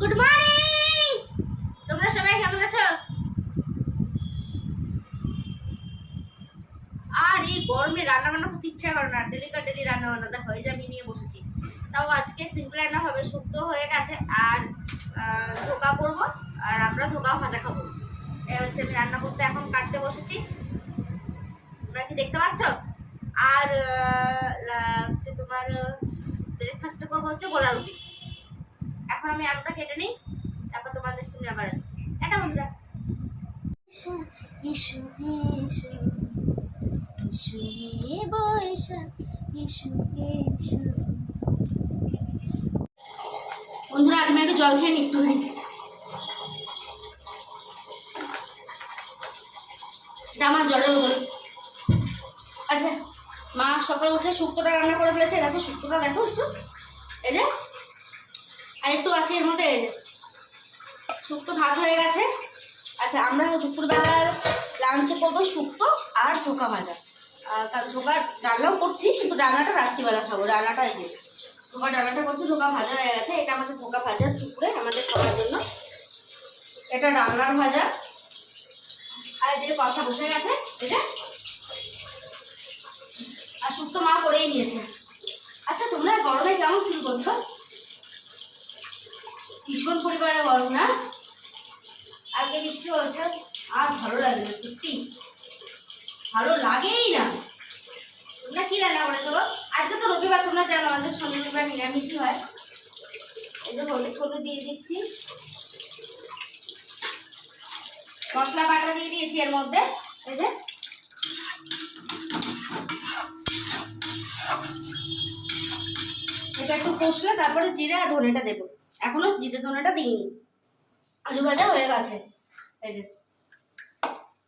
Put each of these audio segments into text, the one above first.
Good morning তোমরা সবাই কেমন আছো? আর এই গরমে রান্না বান্না করতে ইচ্ছা করে না। ডেলি কার ডেলি রান্না বান্নাটা হয়ে যাবে নিয়ে বসেছি। তাও আজকে সিম্পল রান্না হবে, শুক্তো হয়ে গেছে আর ধোকা করব আর আমরা ধোকা ভাজা খাব। এই হচ্ছে আমি রান্না করতে এখন কাটতে বসেছি। তোমরা কি দেখতে পাচ্ছ? আর হচ্ছে তোমার ব্রেকফাস্টে করব হচ্ছে গোলা রুটি। এখন আমি আলুটা কেটে নিই, তারপর তোমাদের সঙ্গে আবার আসছি। এটা বন্ধুরা। এসো এসো এসো হে বৈশাখ এসো এসো বন্ধুরা আমি আগে জল খেয়ে নি একটুখানি। এটা আমার জলের বোতল। আচ্ছা মা সকালে উঠে শুক্তোটা রান্না করে ফেলেছে, দেখো, শুক্তোটা দেখো একটু। এই যে আর একটু আছে এর মধ্যে যে, শুক্তো ভাত হয়ে গেছে। আচ্ছা আমরা দুপুরবেলার লাঞ্চে করব শুক্তো আর ধোকা ভাজা। কারণ ধোকা রান্নাও করছি, কিন্তু রান্নাটা রাত্রিবেলা খাব, রান্নাটা এই যে, ধোকা রান্নাটা করছি, ধোকা ভাজা হয়ে গেছে। এটা আমাদের ধোকা ভাজা দুপুরে আমাদের খাওয়ার জন্য। এটা রান্নার ভাজা। আর যে কষা বসে গেছে, এটা। আর শুক্তো মা করেই নিয়েছে। আচ্ছা তোমরা গরমে কেমন ফিল করছ? ভীষণ পরিমাণে গরম না? আজকে বৃষ্টি হয়েছে, আর ভালো লাগে না, সত্যি। ভালো লাগেই না। তোমরা কি রান্না করেছ? আজকে তো রবিবার, তোমরা জানো, আমাদের শনি রবিবার নিরামিষই হয়। এই যে হলুদ হলুদ দিয়ে দিচ্ছি। মশলা বাটা দিয়ে দিয়েছি এর মধ্যে। এই যে। এটা একটু কষলে তারপরে জিরা ধনেটা দেবো। এখনও জিরে ধনেটা দিইনি। আলু ভাজা হয়ে গেছে। এই যে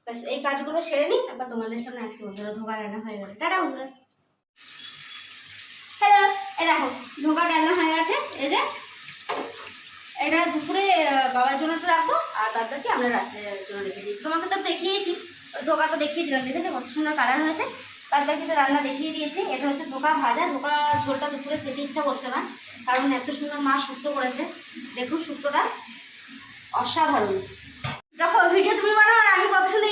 ব্যাস এই কাজগুলো সেরে নিই তারপর তোমাদের সামনে আসছি বন্ধুরা ধোকা রান্না হয়ে গেছে। টাটা বন্ধুরা। হ্যালো এই দেখো ধোকা রান্না হয়ে গেছে। এই যে এটা দুপুরে বাবার জন্য একটু রাখব আর তাদেরকে আমরা রাত্রের জন্য রেখে দিয়েছি। তোমাকে তো দেখিয়েছি ধোকা তো দেখিয়ে দিলাম দেখেছ কত সুন্দর কালার হয়েছে। তার বাকি তো রান্না দেখিয়ে দিয়েছি। এটা হচ্ছে ধোকা ভাজা। ধোকা ঝোলটা দুপুরে খেতে ইচ্ছা করছে না। কারণ এত সুন্দর মা সুক্ত করেছে। দেখুন সুক্তটা অসাধারণ। দেখো ভিডিও তুমি বানাও আর আমি কত সুন্দর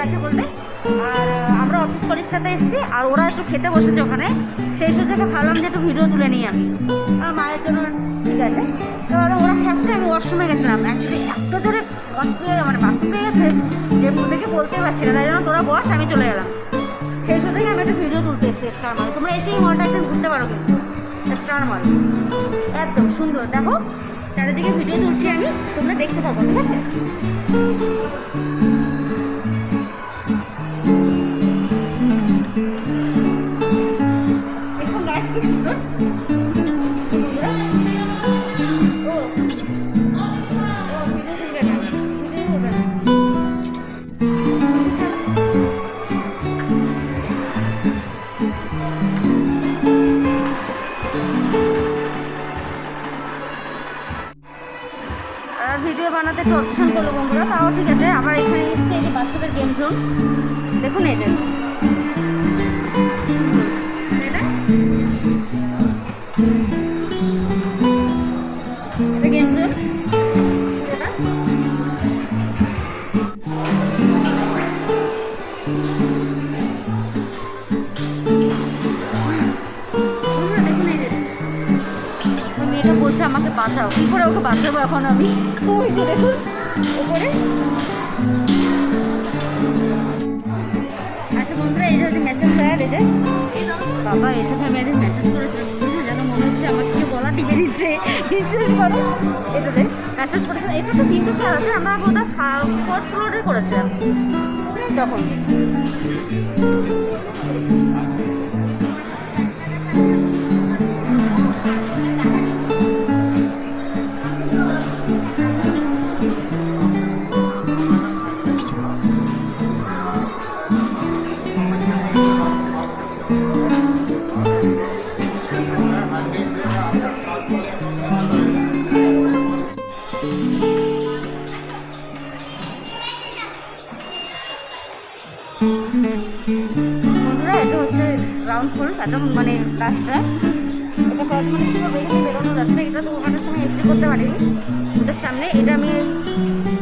লাগছে বলতে। আর আমরা অফিস কলির সাথে এসেছি, আর ওরা একটু খেতে বসেছে ওখানে। সেই সুযোগে ভাবলাম যে একটু ভিডিও তুলে নিই আমি। আর মায়ের জন্য ঠিক আছে। এবার ওরা খাচ্ছে আমি ওয়াশরুমে গেছিলাম। অ্যাকচুয়ালি এত জোরে মানে বাথরুম পেয়ে গেছে যে দেখে বলতেই পারছি না। তাই জন্য তোরা বস, আমি চলে গেলাম। সেই সুযোগে আমি একটা ভিডিও তুলতে এসেছি স্টার মল তোমরা এসেই মলটা একদম ঘুরতে পারো কিন্তু। স্টার মল একদম সুন্দর। দেখো, চারিদিকে ভিডিও তুলছি আমি, তোমরা দেখতে থাকো, ঠিক আছে? বাচ্চাদের দেখুন এই দেখুন আমাকে বাঁচাও। কি করে ওকে বাঁচাবো এখন আমি? দেখুন ওপরে। বাবা এটা আমি একদিন মেসেজ করেছিলাম যেন মনে হচ্ছে আমাকে কেউ বলা টিপে দিচ্ছে। বিশ্বাস করো। এটাতে মেসেজ করেছিলাম এটা তো তিনটে চেয়ার আছে, আমরা বোধহয় ফোর্থ ফ্লোরে করেছিলাম। তখন। ফ্লোর একদম মানে রাস্তা এটা কয়েক মানে কীভাবে বেরোনোর রাস্তা এটা তো সময় এন্ট্রি করতে পারিনি। ওটার সামনে, এটা আমি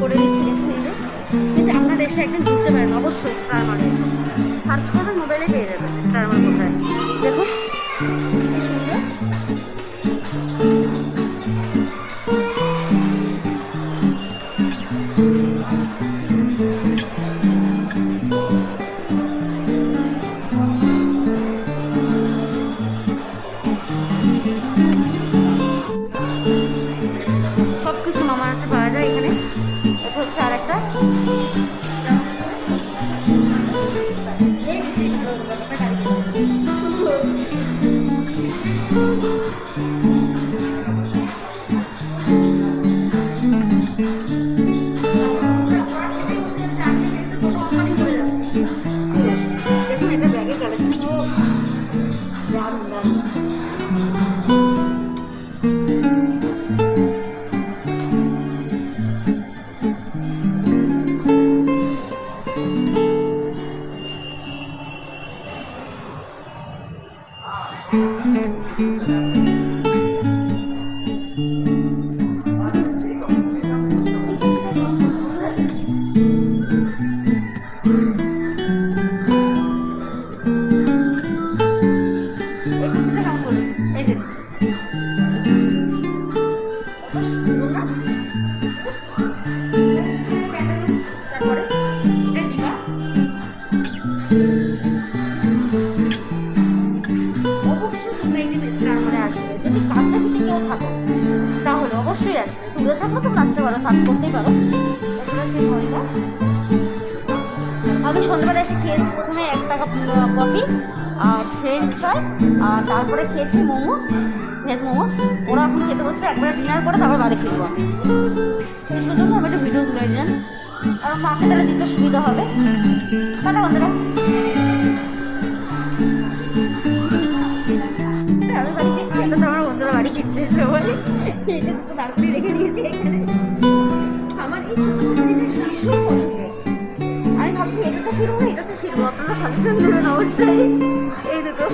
করে দিচ্ছি কিন্তু আপনারা এসে একদিন ঘুরতে পারেন, অবশ্যই। স্টার মানে সার্চ করবেন মোবাইলে পেয়ে যাবেন। হচ্ছে আর একটা দেখুন এটা ব্যাগের কালেকশন দারুণ দারুণ। অবশ্যই আসবে। পারো সার্চ করতেই পারো। আমি সন্ধ্যাবেলা এসে খেয়েছি। প্রথমে এক টাকা কফি আর ফ্রেঞ্চ ফ্রাই আর তারপরে খেয়েছি মোমো ভেজ মোমো। ওরা এখন খেতে বসছে একবার ডিনার করে তারপর বাড়ি ফিরবো। সেই সুযোগে আমি একটা ভিডিও তুলে মাকে দিতে সুবিধা হবে। টাটা বন্ধুরা আমি বাড়ি এটা তো বাড়ি ফিরছে সবাই এইটা তো তারপরে রেখে আমি ভাবছি এটাতে ফিরবো এটাতে ফিরবো, আপনারা সাজেশন দেবেন অবশ্যই। এই দুটো।